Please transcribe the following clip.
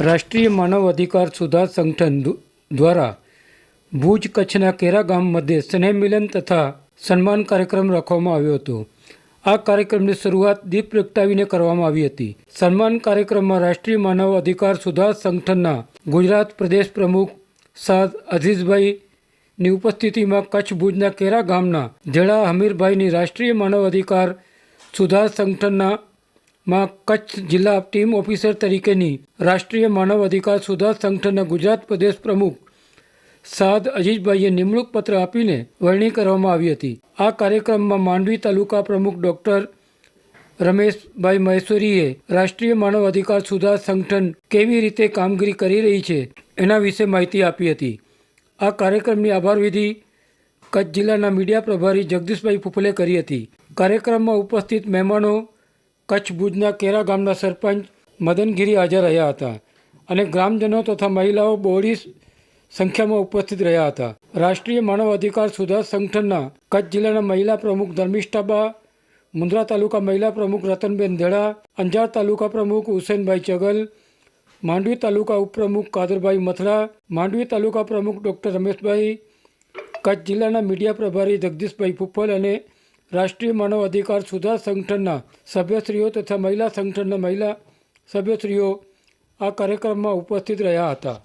રાષ્ટ્રીય માનવ અધિકાર સુધાર સંગઠન દ્વારા ભુજ કચ્છના કેરા ગામ મધ્યે સ્નેહ મિલન તથા સન્માન કાર્યક્રમ રાખવામાં આવ્યો હતો. આ કાર્યક્રમની શરૂઆત દીપ પ્રગટાવીને કરવામાં આવી હતી. સન્માન કાર્યક્રમમાં રાષ્ટ્રીય માનવ અધિકાર સુધાર સંગઠનના ગુજરાત પ્રદેશ પ્રમુખ સાદ અઝીઝભાઈની ઉપસ્થિતિમાં કચ્છ ભુજના કેરા ગામના જેડા હમીરભાઈની રાષ્ટ્રીય માનવ અધિકાર સુધાર સંગઠનના માં કચ્છ જિલ્લા ટીમ ઓફિસર તરીકેની રાષ્ટ્રીય માનવ અધિકાર સુધાર સંગઠનના ગુજરાત પ્રદેશ પ્રમુખ સાદ અજીજભાઈએ નિમણૂક પત્ર આપીને વરણી કરવામાં આવી હતી. આ કાર્યક્રમમાં માંડવી તાલુકા પ્રમુખ ડૉક્ટર રમેશભાઈ મહેશ્વરીએ રાષ્ટ્રીય માનવ અધિકાર સુધાર સંગઠન કેવી રીતે કામગીરી કરી રહી છે એના વિશે માહિતી આપી હતી. આ કાર્યક્રમની આભાર વિધિ કચ્છ જિલ્લાના મીડિયા પ્રભારી જગદીશભાઈ ફુફલે કરી હતી. કાર્યક્રમમાં ઉપસ્થિત મહેમાનો કચ્છ ભુજના કેરા ગામના સરપંચ મદનગીરી હાજર રહ્યા હતા અને ગ્રામજનો તથા મહિલાઓ બહોળી સંખ્યામાં ઉપસ્થિત રહ્યા હતા. રાષ્ટ્રીય માનવ અધિકાર સુધાર સંગઠનના કચ્છ જિલ્લાના મહિલા પ્રમુખ ધર્મિષ્ઠાબા મુન્દ્રા તાલુકા મહિલા પ્રમુખ રતનબેન ધેડા અંજાર તાલુકા પ્રમુખ હુસેનભાઈ ચગલ, માંડવી તાલુકા ઉપપ્રમુખ કાદરભાઈ મથરા, માંડવી તાલુકા પ્રમુખ ડૉક્ટર રમેશભાઈ, કચ્છ જિલ્લાના મીડિયા પ્રભારી જગદીશભાઈ ફુફ્ફલ અને રાષ્ટ્રીય માનવ અધિકાર સુધાર સંગઠનના સભ્યશ્રીઓ તથા મહિલા સંગઠનના મહિલા સભ્યશ્રીઓ આ કાર્યક્રમમાં ઉપસ્થિત રહ્યા હતા.